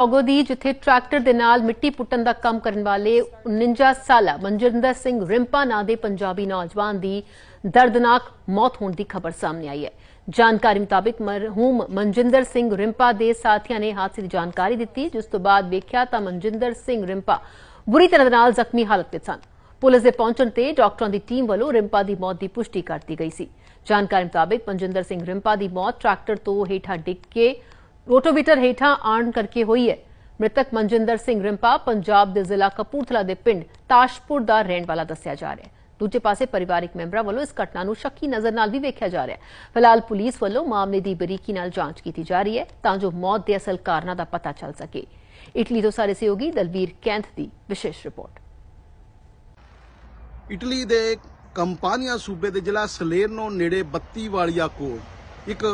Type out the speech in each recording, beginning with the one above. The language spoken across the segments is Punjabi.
ਔਗੋ ਦੀ, ਜਿੱਥੇ ਟਰੈਕਟਰ ਦੇ ਨਾਲ ਮਿੱਟੀ ਪੁੱਟਣ ਦਾ ਕੰਮ ਕਰਨ ਵਾਲੇ 49 ਸਾਲਾ ਮਨਜਿੰਦਰ ਸਿੰਘ ਰਿੰਪਾ ਨਾਂ ਦੇ ਪੰਜਾਬੀ ਨੌਜਵਾਨ ਦੀ ਦਰਦਨਾਕ ਮੌਤ ਹੋਣ ਦੀ ਖਬਰ ਸਾਹਮਣੇ ਆਈ ਹੈ। ਜਾਣਕਾਰੀ ਮੁਤਾਬਿਕ ਮਰਹੂਮ ਮਨਜਿੰਦਰ ਸਿੰਘ ਰਿੰਪਾ ਦੇ ਸਾਥੀਆਂ ਨੇ ਹਾਦਸੇ ਦੀ ਜਾਣਕਾਰੀ ਦਿੱਤੀ। ਜਿਸ ਤੋਂ ਬਾਅਦ ਵੇਖਿਆ ਤਾਂ ਮਨਜਿੰਦਰ ਸਿੰਘ ਰਿੰਪਾ ਬੁਰੀ ਤਰ੍ਹਾਂ ਨਾਲ ਜ਼ਖਮੀ ਹਾਲਤ ਵਿੱਚ ਸਨ। ਪੁਲਿਸ ਦੇ ਪਹੁੰਚਣ ਤੇ ਡਾਕਟਰਾਂ ਦੀ ਟੀਮ ਵੱਲੋਂ ਰਿੰਪਾ ਦੀ ਮੌਤ ਦੀ ਪੁਸ਼ਟੀ ਕਰ ਦਿੱਤੀ ਗਈ ਸੀ। ਜਾਣਕਾਰੀ ਮੁਤਾਬਿਕ ਮਨਜਿੰਦਰ ਸਿੰਘ ਰਿੰਪਾ ਦੀ ਮੌਤ ਟਰੈਕਟਰ ਤੋਂ ਹੇਠਾਂ ਡਿੱਗ ਕੇ ਰੋਟੋਵੀਟਰ ਹੇਠਾਂ ਆਣ ਕਰਕੇ ਹੋਈ ਹੈ। ਮ੍ਰਿਤਕ ਮਨਜਿੰਦਰ ਸਿੰਘ ਰਿੰਪਾ ਪੰਜਾਬ ਦੇ ਜ਼ਿਲ੍ਹਾ ਕਪੂਰਥਲਾ ਦੇ ਪਿੰਡ ਤਾਸ਼ਪੁਰ ਦਾ ਰਹਿਣ ਵਾਲਾ ਦੱਸਿਆ ਜਾ ਰਿਹਾ ਹੈ। ਦੂਜੇ ਪਾਸੇ ਪਰਿਵਾਰਕ ਮੈਂਬਰਾਂ ਵੱਲੋਂ ਇਸ ਘਟਨਾ ਨੂੰ ਸ਼ੱਕੀ ਨਜ਼ਰ ਨਾਲ ਵੀ ਵੇਖਿਆ ਜਾ ਰਿਹਾ ਹੈ। ਫਿਲਹਾਲ ਪੁਲਿਸ ਵੱਲੋਂ ਮਾਮਲੇ ਦੀ ਬਰੀਕੀ ਨਾਲ ਜਾਂਚ ਕੀਤੀ ਜਾ ਰਹੀ ਹੈ ਤਾਂ ਜੋ ਮੌਤ ਦੇ ਅਸਲ ਕਾਰਨਾਂ ਦਾ ਪਤਾ ਚੱਲ ਸਕੇ। ਇਟਲੀ ਤੋਂ ਸਾਰੇ ਸਹਿਯੋਗੀ ਦਲਵੀਰ ਕੈਂਥ ਦੀ ਵਿਸ਼ੇਸ਼ ਰਿਪੋਰਟ। ਇਟਲੀ ਦੇ ਕੰਪਾਨੀਆ ਸੂਬੇ ਦੇ ਜ਼ਿਲ੍ਹਾ ਸਲੇਰਨੋ ਨੇੜੇ ਬੱਤੀ ਵਾਲੀਆ ਕੋਲ ਇੱਕ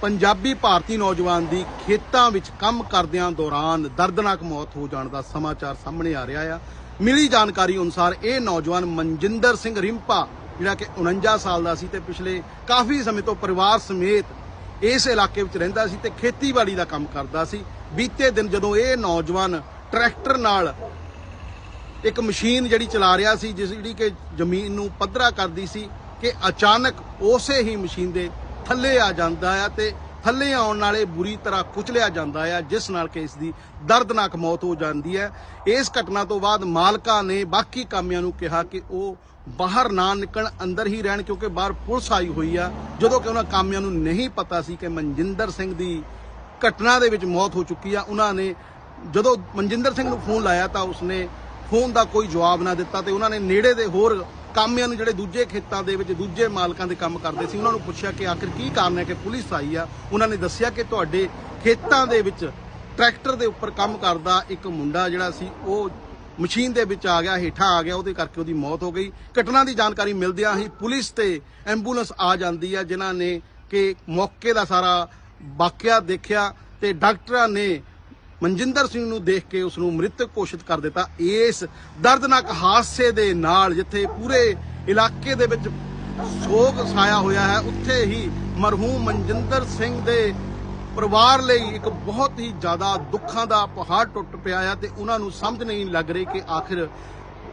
ਪੰਜਾਬੀ ਭਾਰਤੀ ਨੌਜਵਾਨ ਦੀ ਖੇਤਾਂ ਵਿੱਚ ਕੰਮ ਕਰਦਿਆਂ ਦੌਰਾਨ ਦਰਦਨਾਕ ਮੌਤ ਹੋ ਜਾਣ ਦਾ ਸਮਾਚਾਰ ਸਾਹਮਣੇ ਆ ਰਿਹਾ ਆ। ਮਿਲੀ ਜਾਣਕਾਰੀ ਅਨੁਸਾਰ ਇਹ ਨੌਜਵਾਨ ਮਨਜਿੰਦਰ ਸਿੰਘ ਰਿੰਪਾ, ਜਿਹੜਾ ਕਿ 49 ਸਾਲ ਦਾ ਸੀ ਤੇ ਪਿਛਲੇ ਕਾਫੀ ਸਮੇਂ ਤੋਂ ਪਰਿਵਾਰ ਸਮੇਤ ਇਸ ਇਲਾਕੇ ਵਿੱਚ ਰਹਿੰਦਾ ਸੀ ਤੇ ਖੇਤੀਬਾੜੀ ਦਾ ਕੰਮ ਕਰਦਾ ਸੀ। ਬੀਤੇ ਦਿਨ ਜਦੋਂ ਇਹ ਨੌਜਵਾਨ ਟਰੈਕਟਰ ਨਾਲ ਇੱਕ ਮਸ਼ੀਨ ਜਿਹੜੀ ਚਲਾ ਰਿਹਾ ਸੀ, ਜਿਸ ਜਿਹੜੀ ਕਿ ਜ਼ਮੀਨ ਨੂੰ ਪੱਧਰਾ ਕਰਦੀ ਸੀ ਕਿ ਅਚਾਨਕ ਉਸੇ ਹੀ ਮਸ਼ੀਨ ਦੇ ਥੱਲੇ ਆ ਜਾਂਦਾ ਆ ਤੇ ਥੱਲੇ ਆਉਣ ਨਾਲੇ ਬੁਰੀ ਤਰ੍ਹਾਂ ਕੁਚਲਿਆ ਜਾਂਦਾ ਆ, ਜਿਸ ਨਾਲ ਕਿ ਇਸ ਦੀ ਦਰਦਨਾਕ ਮੌਤ ਹੋ ਜਾਂਦੀ ਹੈ। ਇਸ ਘਟਨਾ ਤੋਂ ਬਾਅਦ ਮਾਲਕਾਂ ਨੇ ਬਾਕੀ ਕਾਮਿਆਂ ਨੂੰ ਕਿਹਾ ਕਿ ਉਹ ਬਾਹਰ ਨਾ ਨਿਕਲਣ, ਅੰਦਰ ਹੀ ਰਹਿਣ, ਕਿਉਂਕਿ ਬਾਹਰ ਪੁਲਿਸ ਆਈ ਹੋਈ ਆ। ਜਦੋਂ ਕਿ ਉਹਨਾਂ ਕਾਮਿਆਂ ਨੂੰ ਨਹੀਂ ਪਤਾ ਸੀ ਕਿ ਮਨਜਿੰਦਰ ਸਿੰਘ ਦੀ ਘਟਨਾ ਦੇ ਵਿੱਚ ਮੌਤ ਹੋ ਚੁੱਕੀ ਆ, ਉਹਨਾਂ ਨੇ ਜਦੋਂ ਮਨਜਿੰਦਰ ਸਿੰਘ ਨੂੰ ਫੋਨ ਲਾਇਆ ਤਾਂ ਉਸਨੇ ਫੋਨ ਦਾ ਕੋਈ ਜਵਾਬ ਨਾ ਦਿੱਤਾ ਤੇ ਉਹਨਾਂ ਨੇ ਨੇੜੇ ਦੇ ਹੋਰ ਕਾਮਿਆਂ ਨੂੰ ਜਿਹੜੇ ਦੂਜੇ ਖੇਤਾਂ ਦੇ ਵਿੱਚ ਦੂਜੇ ਮਾਲਕਾਂ ਦੇ ਕੰਮ ਕਰਦੇ ਸੀ, ਉਹਨਾਂ ਨੂੰ ਪੁੱਛਿਆ ਕਿ ਆਖਿਰ ਕੀ ਕਾਰਨ ਹੈ ਕਿ ਪੁਲਿਸ ਆਈ ਆ? ਉਹਨਾਂ ਨੇ ਦੱਸਿਆ ਕਿ ਤੁਹਾਡੇ ਖੇਤਾਂ ਦੇ ਵਿੱਚ ਟਰੈਕਟਰ ਦੇ ਉੱਪਰ ਕੰਮ ਕਰਦਾ ਇੱਕ ਮੁੰਡਾ ਜਿਹੜਾ ਸੀ, ਉਹ ਮਸ਼ੀਨ ਦੇ ਵਿੱਚ ਆ ਗਿਆ, ਹੇਠਾਂ ਆ ਗਿਆ, ਉਹਦੇ ਕਰਕੇ ਉਹਦੀ ਮੌਤ ਹੋ ਗਈ। ਘਟਨਾ ਦੀ ਜਾਣਕਾਰੀ ਮਿਲਦਿਆਂ ਹੀ ਪੁਲਿਸ ਤੇ ਐਂਬੂਲੈਂਸ ਆ ਜਾਂਦੀ ਆ, ਜਿਨ੍ਹਾਂ ਨੇ ਕਿ ਮੌਕੇ ਦਾ ਸਾਰਾ ਵਾਕਿਆ ਦੇਖਿਆ ਤੇ ਡਾਕਟਰਾਂ ਨੇ ਮਨਜਿੰਦਰ ਸਿੰਘ ਨੂੰ ਦੇਖ ਕੇ ਉਸ ਨੂੰ ਮ੍ਰਿਤਕ ਘੋਸ਼ਿਤ ਕਰ ਦਿੱਤਾ। ਇਸ ਦਰਦਨਾਕ ਹਾਦਸੇ ਦੇ ਨਾਲ ਜਿੱਥੇ ਪੂਰੇ ਇਲਾਕੇ ਦੇ ਵਿੱਚ ਸੋਗ ਛਾਇਆ ਹੋਇਆ ਹੈ, ਉੱਥੇ ਹੀ ਮਰਹੂਮ ਮਨਜਿੰਦਰ ਸਿੰਘ ਦੇ ਪਰਿਵਾਰ ਲਈ ਇੱਕ ਬਹੁਤ ਹੀ ਜ਼ਿਆਦਾ ਦੁੱਖਾਂ ਦਾ ਪਹਾੜ ਟੁੱਟ ਪਿਆ ਹੈ ਤੇ ਉਹਨਾਂ ਨੂੰ ਸਮਝ ਨਹੀਂ ਲੱਗ ਰਹੀ ਕਿ ਆਖਿਰ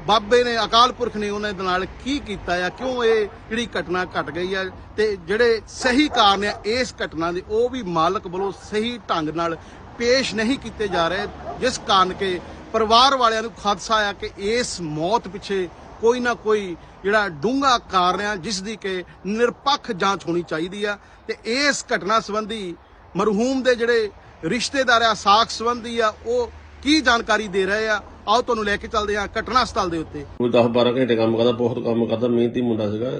ਬਾਬੇ ਨੇ, ਅਕਾਲ ਪੁਰਖ ਨੇ ਉਹਨਾਂ ਦੇ ਨਾਲ ਕੀ ਕੀਤਾ ਆ ਕਿਉਂ ਇਹ ਜਿਹੜੀ ਘਟਨਾ ਘਟ ਗਈ ਆ ਤੇ ਜਿਹੜੇ ਸਹੀ ਕਾਰਨ ਆ ਇਸ ਘਟਨਾ ਦੇ, ਉਹ ਵੀ ਮਾਲਕ ਵੱਲੋਂ ਸਹੀ ਢੰਗ ਨਾਲ ਪੇਸ਼ ਨਹੀਂ ਕੀਤੇ ਜਾ ਰਹੇ, ਜਿਸ ਕਾਰਨ ਕਿ ਪਰਿਵਾਰ ਵਾਲਿਆਂ ਨੂੰ ਖਦਸ਼ਾ ਆ ਕਿ ਇਸ ਮੌਤ ਪਿੱਛੇ ਕੋਈ ਨਾ ਕੋਈ ਜਿਹੜਾ ਡੂੰਘਾ ਕਾਰਨ ਆ, ਜਿਸ ਦੀ ਕਿ ਨਿਰਪੱਖ ਜਾਂਚ ਹੋਣੀ ਚਾਹੀਦੀ ਆ। ਤੇ ਇਸ ਘਟਨਾ ਸੰਬੰਧੀ ਮਰਹੂਮ ਦੇ ਜਿਹੜੇ ਰਿਸ਼ਤੇਦਾਰ ਆ, ਸਾਖ ਸੰਬੰਧੀ ਆ, ਉਹ ਕੀ ਜਾਣਕਾਰੀ ਦੇ ਰਹੇ ਆ? ਆਓ ਤੁਹਾਨੂੰ ਲੈ ਕੇ ਚੱਲਦੇ ਆ ਘਟਨਾ ਸਥਲ ਦੇ ਉੱਤੇ। ਕੋਈ 10 12 ਘੰਟੇ ਕੰਮ ਕਰਦਾ, ਬਹੁਤ ਕੰਮ ਕਰਦਾ ਮਿਹਨਤੀ ਮੁੰਡਾ ਸੀਗਾ।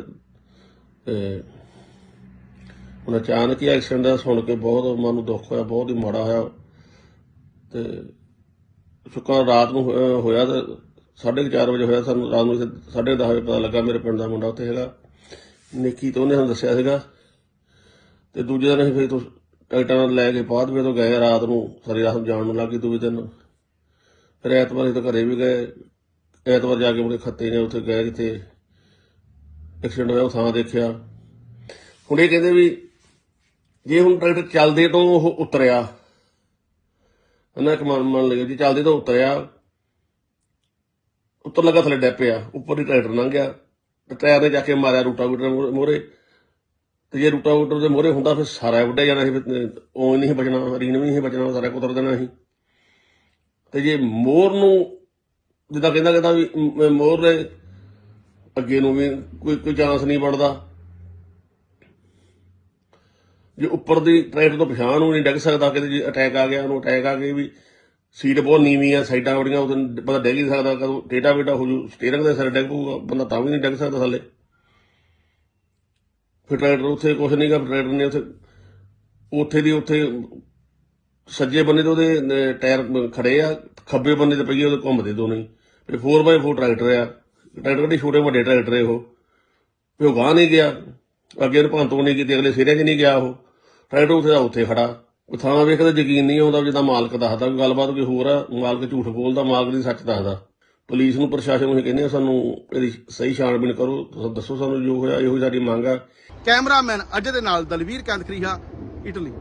ਤੇ ਹੁਣ ਅਚਾਨਕ ਹੀ ਐਕਸੀਡੈਂਟ ਦਾ ਸੁਣ ਕੇ ਬਹੁਤ ਮਨ ਨੂੰ ਦੁੱਖ ਹੋਇਆ, ਬਹੁਤ ਹੀ ਮਾੜਾ ਹੋਇਆ। ਤੇ ਸ਼ੁਕਰ ਰਾਤ ਨੂੰ ਹੋਇਆ- ਹੋਇਆ ਤੇ 4:30 ਵਜੇ ਹੋਇਆ ਸਾਨੂੰ, ਰਾਤ ਨੂੰ 10:30 ਵਜੇ ਪਤਾ ਲੱਗਾ, ਮੇਰੇ ਪਿੰਡ ਦਾ ਮੁੰਡਾ ਉੱਥੇ ਹੈਗਾ। ਨਿੱਕੀ ਤੋਂ ਉਹਨੇ ਸਾਨੂੰ ਦੱਸਿਆ ਸੀਗਾ। ਤੇ ਦੂਜੇ ਦਿਨ ਅਸੀਂ ਫਿਰ ਤੋਂ ਟਿਕਟਾਂ ਨਾਲ ਲੈ ਕੇ ਬਾਅਦ ਵਿੱਚ ਤੋਂ ਗਏ ਰਾਤ ਨੂੰ, ਸਾਰੇ ਰਾਤ ਨੂੰ ਜਾਣ ਨੂੰ ਲੱਗੀ ਦੂਜੇ ਦਿਨ। ਫਿਰ ਐਤਵਾਰ ਅਸੀਂ ਤਾਂ ਘਰੇ ਵੀ ਗਏ। ਐਤਵਾਰ ਜਾ ਕੇ ਮੁੜੇ ਖੱਤੇ ਨੇ ਉੱਥੇ ਗਏ ਜਿੱਥੇ ਐਕਸੀਡੈਂਟ ਹੋਇਆ, ਉਹ ਥਾਂ ਦੇਖਿਆ। ਹੁਣ ਇਹ ਕਹਿੰਦੇ ਵੀ ਜੇ ਹੁਣ ਟਰੈਕਟਰ ਚੱਲਦੇ ਤੋਂ ਉਹ ਉਤਰਿਆ। ਉਹਨਾਂ ਇੱਕ ਮੰਨ ਲਿਆ ਜੀ ਚੱਲਦੇ ਤੋਂ ਉਤਰਿਆ। ਉੱਤਰ ਲੱਗਾ, ਥੱਲੇ ਡੈ ਪਿਆ। ਉੱਪਰ ਹੀ ਟਰੈਕਟਰ ਲੰਘ ਗਿਆ। ਤੇ ਟਾਇਰ ਨੇ ਜਾ ਕੇ ਮਾਰਿਆ ਰੂਟਾਵੀਟਰ ਮੋਰੇ ਤੇ ਜੇ ਰੂਟਾਵੀਟਰ ਦੇ ਮੋਰੇ ਹੁੰਦਾ, ਫਿਰ ਸਾਰਾ ਉੱਡਿਆ ਜਾਣਾ ਸੀ। ਫਿਰ ਉਹ ਨਹੀਂ ਸੀ ਬਚਣਾ ਰੀਨ ਵੀ ਨਹੀਂ ਬਚਣਾ, ਸਾਰਾ ਕੁਤਰ ਦੇਣਾ ਸੀ। ਤੇ ਜੇ ਮੋਰ ਨੂੰ, ਜਿੱਦਾਂ ਕਹਿੰਦਾ ਕਹਿੰਦਾ ਵੀ ਮੋਰ ਦੇ ਅੱਗੇ ਨੂੰ ਵੀ ਕੋਈ ਕੋਈ ਚਾਂਸ ਨਹੀਂ ਬਣਦਾ ਜੇ ਉੱਪਰ ਦੀ ਟਰੈਕਟਰ ਤੋਂ ਪਛਾਣ ਨੂੰ ਨਹੀਂ ਡਿੱਗ ਸਕਦਾ, ਕਿਤੇ ਜੇ ਅਟੈਕ ਆ ਗਿਆ, ਉਹਨੂੰ ਅਟੈਕ ਆ ਕੇ ਵੀ ਸੀਟ ਬਹੁਤ ਨੀਵੀਂ ਆ, ਸਾਈਡਾਂ ਬੜੀਆਂ ਉਹ ਬੰਦਾ ਡਿੱਗ ਹੀ ਨਹੀਂ ਸਕਦਾ, ਕਦੋਂ ਟੇਟਾ ਬੇਟਾ ਹੋ ਜੂ ਸਟੀਅਰਿੰਗ ਦੇ ਸਿਰ ਡਿੱਗ ਪਊਗਾ, ਬੰਦਾ ਤਾਂ ਵੀ ਨਹੀਂ ਡਿੱਗ ਸਕਦਾ ਥੱਲੇ। ਫਿਰ ਟਰੈਕਟਰ ਉੱਥੇ ਕੁਛ ਨਹੀਂਗਾ ਟਰੈਕਟਰ ਨੇ ਉੱਥੇ ਉੱਥੇ ਦੀ ਉੱਥੇ ਸੱਜੇ ਬੰਨੇ ਤੇ ਉਹਦੇ ਟਾਇਰ ਖੜੇ ਆ, ਖੱਬੇ ਬੰਨੇ ਤੇ ਪਈਏ ਉਹਦੇ ਘੁੰਮਦੇ ਦੋਨੇ ਹੀ। ਤੇ 4x4 ਟਰੈਕਟਰ ਆ। ਟਰੈਕਟਰ ਦੇ ਛੋਟੇ ਵੱਡੇ ਟਰੈਕਟਰ ਆ ਉਹ। ਵੀ ਉਹ ਗਾਹ ਨਹੀਂ ਗਿਆ, ਅੱਗੇ ਨੂੰ ਭੰਤੋਂ ਨਹੀਂ ਕੀਤੀ, ਅਗਲੇ ਸਿਰੇ 'ਚ ਨਹੀਂ ਗਿਆ ਉਹ। ਟਰੈਕਟਰ ਉੱਥੇ ਦਾ ਉੱਥੇ ਖੜਾ। ਉਹ ਥਾਂ ਵੇਖਦੇ ਯਕੀਨ ਨਹੀਂ ਆਉਂਦਾ ਜਿੱਦਾਂ ਮਾਲਕ ਦੱਸਦਾ ਵੀ ਗੱਲਬਾਤ ਕੋਈ ਹੋਰ ਆ, ਮਾਲਕ ਝੂਠ ਬੋਲਦਾ, ਮਾਲਕ ਦੀ ਸੱਚ ਦੱਸਦਾ। ਪੁਲਿਸ ਨੂੰ, ਪ੍ਰਸ਼ਾਸਨ ਨੂੰ ਇਹ ਕਹਿੰਦੇ ਆ, ਸਾਨੂੰ ਇਹਦੀ ਸਹੀ ਛਾਣਬੀਣ ਕਰੋ, ਤੁਸੀਂ ਦੱਸੋ ਸਾਨੂੰ ਜੋ ਹੋਇਆ, ਇਹੋ ਸਾਡੀ ਮੰਗ ਆ। ਕੈਮਰਾਮੈਨ ਅਜੇ ਦੇ ਨਾਲ ਦਲਵੀਰ ਕੰਦਖਰੀਹਾ ਇਟਲੀ।